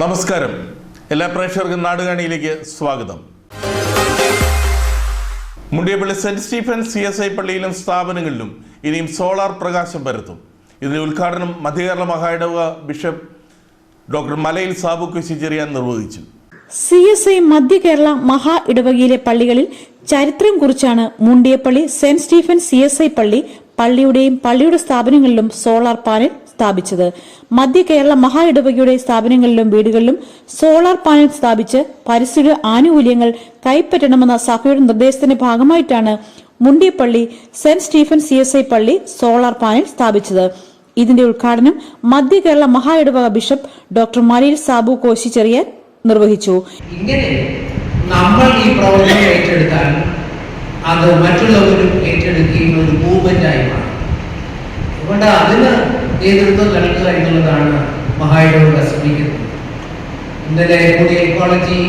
നമസ്കാരം. എല്ലാ പ്രേക്ഷകർക്കും നാടുകാണിയിലേക്ക് സ്വാഗതം. Mundiyappally saint Stephen C S I പള്ളിയിലും സ്ഥാപനങ്ങളിലും ഇനിയും സോളാർ പ്രകാശം പരത്തും. ഇതിന്റെ ഉദ്ഘാടനം മധ്യകേരള മഹായിടവ ബിഷപ്പ് ഡോക്ടർ മലയിൽ സാബു കുശിച്ചെറിയാൻ നിർവഹിച്ചു. സി എസ് ഐ മധ്യ കേരള മഹാ ഇടവകയിലെ പള്ളികളിൽ ചരിത്രം കുറിച്ചാണ് Mundiyappally saint Stephen C S I പള്ളി പള്ളിയുടെയും പള്ളിയുടെ സ്ഥാപനങ്ങളിലും സോളാർ പാനൽ സ്ഥാപിച്ചത്. മധ്യ കേരള മഹാ ഇടവകയുടെ സ്ഥാപനങ്ങളിലും വീടുകളിലും സോളാർ പാനൽ സ്ഥാപിച്ച് പരിസ്ഥിതി ആനുകൂല്യങ്ങൾ കൈപ്പറ്റണമെന്ന സഭയുടെ നിർദ്ദേശത്തിന്റെ ഭാഗമായിട്ടാണ് Mundiyappally saint Stephen C S I പള്ളി സോളാർ പാനൽ സ്ഥാപിച്ചത്. ഇതിന്റെ ഉദ്ഘാടനം മധ്യ കേരള മഹാ ഇടവക ബിഷപ്പ് ഡോക്ടർ മലയിൽ സാബു കോശി ചെറിയാൻ നിർവഹിച്ചു. ഇങ്ങനെ നമ്മൾ ഈ പ്രവർത്തനം ഏറ്റെടുത്താൽ അത് മറ്റുള്ളവരും ഏറ്റെടുക്കുകയും ഒരു മൂവ്മെന്റ് ആയി മാറും. അതുകൊണ്ട് അതിന് നേതൃത്വം നൽകുക എന്നുള്ളതാണ് മഹായുടെ ശ്രമിക്കുന്നത് ഇന്നലെ പുതിയ ഇക്കോളജി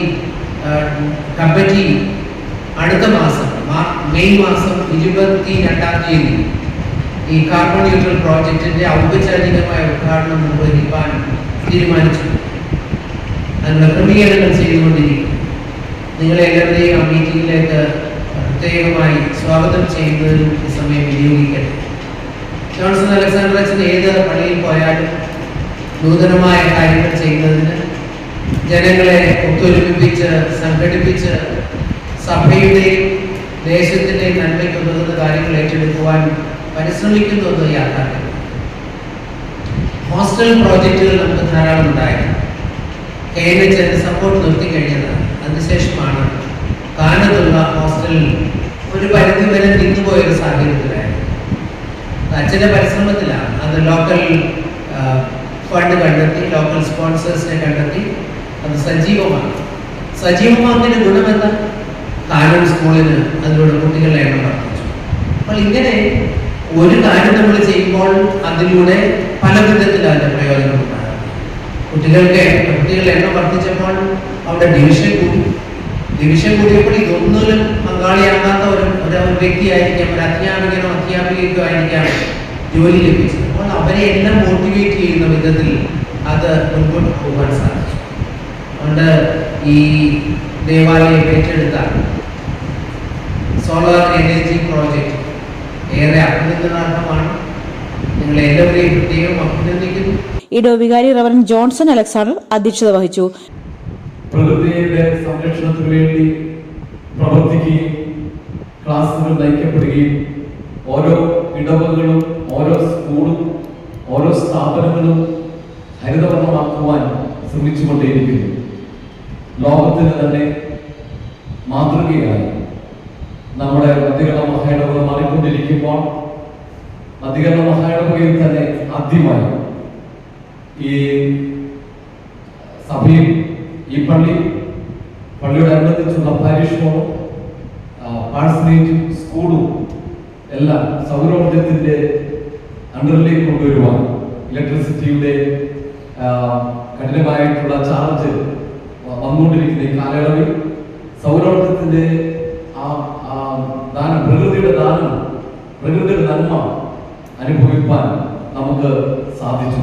കമ്മിറ്റി അടുത്ത മാസം മെയ് മാസം ഇരുപത്തി രണ്ടാം തീയതി ഈ കാർബൺ ന്യൂട്രൽ പ്രോജക്റ്റിന്റെ ഔപചാരികമായ ഉദ്ഘാടനം നിർവഹിക്കാൻ തീരുമാനിച്ചു. അതിനുള്ള ക്രമീകരണങ്ങൾ ചെയ്തുകൊണ്ടിരിക്കും നിങ്ങളെ എല്ലാവരെയും ആ മീറ്റിംഗിലേക്ക് പ്രത്യേകമായി സ്വാഗതം ചെയ്യുന്നതിനും ഈ സമയം വിനിയോഗിക്കട്ടെ. ജോൺസൺ അലക്സാണ്ടർ അച്ഛൻ ഏത് പള്ളിയിൽ പോയാലും നൂതനമായ കാര്യങ്ങൾ ചെയ്യുന്നതിന് ജനങ്ങളെ ഒത്തൊരുമിപ്പിച്ച് സംഘടിപ്പിച്ച് സഭയുടെയും ദേശത്തിന്റെയും നന്മയ്ക്ക് ഉതകുന്ന കാര്യങ്ങൾ ഏറ്റെടുക്കുവാൻ പരിശ്രമിക്കുന്നു എന്ന് യാഥാർത്ഥ്യം ഹോസ്റ്റൽ പ്രോജക്റ്റുകൾ നമുക്ക് ധാരാളം ഉണ്ടായിരുന്നു. കെ എൻ എച്ച് സപ്പോർട്ട് നിർത്തി കഴിഞ്ഞതാണ്. അതിനുശേഷമാണ് കാനത്തുള്ള ഹോസ്റ്റലിൽ ഒരു പരിധി വരെ നിന്നുപോയൊരു സാഹചര്യത്തിലായിരുന്നു അച്ഛന്റെ പരിശ്രമത്തിലാണ് അത് ലോക്കൽ ഫണ്ട് കണ്ടെത്തി ലോക്കൽ സ്പോൺസേഴ്സിനെ കണ്ടെത്തി. അത് സജീവമാണ്. സജീവമാകുന്നതിന്റെ ഗുണമെന്താ കാനം സ്കൂളിന് അതിലൂടെ കുട്ടികളുടെ എണ്ണം വർദ്ധിച്ചു. അപ്പോൾ ഇങ്ങനെ ഒരു കാര്യം നമ്മൾ ചെയ്യുമ്പോൾ അതിലൂടെ പല വിധത്തിൽ അതിന്റെ പ്രയോജനം ഉണ്ടാകും. കുട്ടികൾക്ക് കുട്ടികളുടെ എണ്ണം വർദ്ധിച്ചപ്പോൾ അവിടെ ഡിവിഷൻ കൂടി. ഡിവിഷൻ കൂടിയപ്പോൾ ഒരു ഒരു വ്യക്തിയായിരിക്കാം ഒരു അധ്യാപകനോ അധ്യാപികയ്ക്കോ ആയിരിക്കാം ജോലി ലഭിച്ചത്. അപ്പോൾ അവരെ എല്ലാം മോട്ടിവേറ്റ് ചെയ്യുന്ന വിധത്തിൽ അത് മുൻപോട്ട് പോകാൻ സാധിച്ചു. അതുകൊണ്ട് ഈ ദേവാലയം ഏറ്റെടുത്ത സോളാർ എനർജി പ്രോജക്റ്റ് ഏറെ അഭിനന്ദനാർഹമാണ്. എല്ലാവരെയും പ്രത്യേകം അഭിനന്ദിക്കുന്നു. ഇടവവികാരി റവറൻ ജോൺസൺ അലക്സാണ്ടർ അധ്യക്ഷത വഹിച്ചു. പ്രകൃതിയുടെ സംരക്ഷണത്തിന് വേണ്ടി പ്രവർത്തിക്കുകയും ക്ലാസ്സുകൾ നയിക്കപ്പെടുകയും ഓരോ ഇടവകളും ഓരോ സ്കൂളും ഓരോ സ്ഥാപനങ്ങളും ഹരിതവർണമാക്കുവാൻ ശ്രമിച്ചുകൊണ്ടേയിരിക്കുന്നു. ലോകത്തിന് തന്നെ മാതൃകയായി നമ്മുടെ മധ്യകേരള മഹായിടവക മാറിക്കൊണ്ടിരിക്കുമ്പോൾ മധ്യകേരള മഹായിടവകയിൽ തന്നെ ആദ്യമായി ഈ സഭയും ഈ പള്ളി പള്ളിയോട് അനുബന്ധിച്ചുള്ള പാരിഷ് ഹോളും പാഴ്സനേജും സ്കൂളും എല്ലാം സൗരോർജത്തിന്റെ അണ്ടറിലേക്ക് കൊണ്ടുവരുവാൻ ഇലക്ട്രിസിറ്റിയുടെ കഠിനമായിട്ടുള്ള ചാർജ് വന്നുകൊണ്ടിരിക്കുന്ന ഈ കാലയളവിൽ സൗരോർജത്തിന്റെ ആ ദാനം പ്രകൃതിയുടെ ദാനം പ്രകൃതിയുടെ നന്മ അനുഭവിപ്പാൻ നമുക്ക് സാധിച്ചു.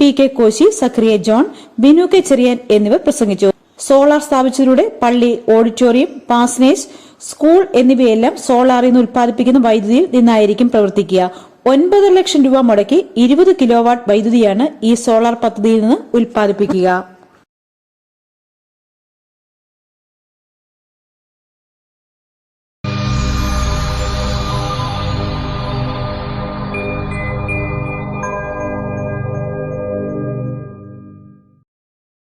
T K Koshy Zachariah John Binu K Cherian എന്നിവർ പ്രസംഗിച്ചു. സോളാർ സ്ഥാപിച്ചതിലൂടെ പള്ളി ഓഡിറ്റോറിയം പാസ്നേജ് സ്കൂൾ എന്നിവയെല്ലാം സോളാറിൽ നിന്ന് ഉൽപ്പാദിപ്പിക്കുന്ന വൈദ്യുതിയിൽ നിന്നായിരിക്കും പ്രവർത്തിക്കുക. ഒൻപത് ലക്ഷം രൂപ മുടക്കി ഇരുപത് കിലോവാട്ട് വൈദ്യുതിയാണ് ഈ സോളാർ പദ്ധതിയിൽ നിന്ന് ഉൽപ്പാദിപ്പിക്കുക.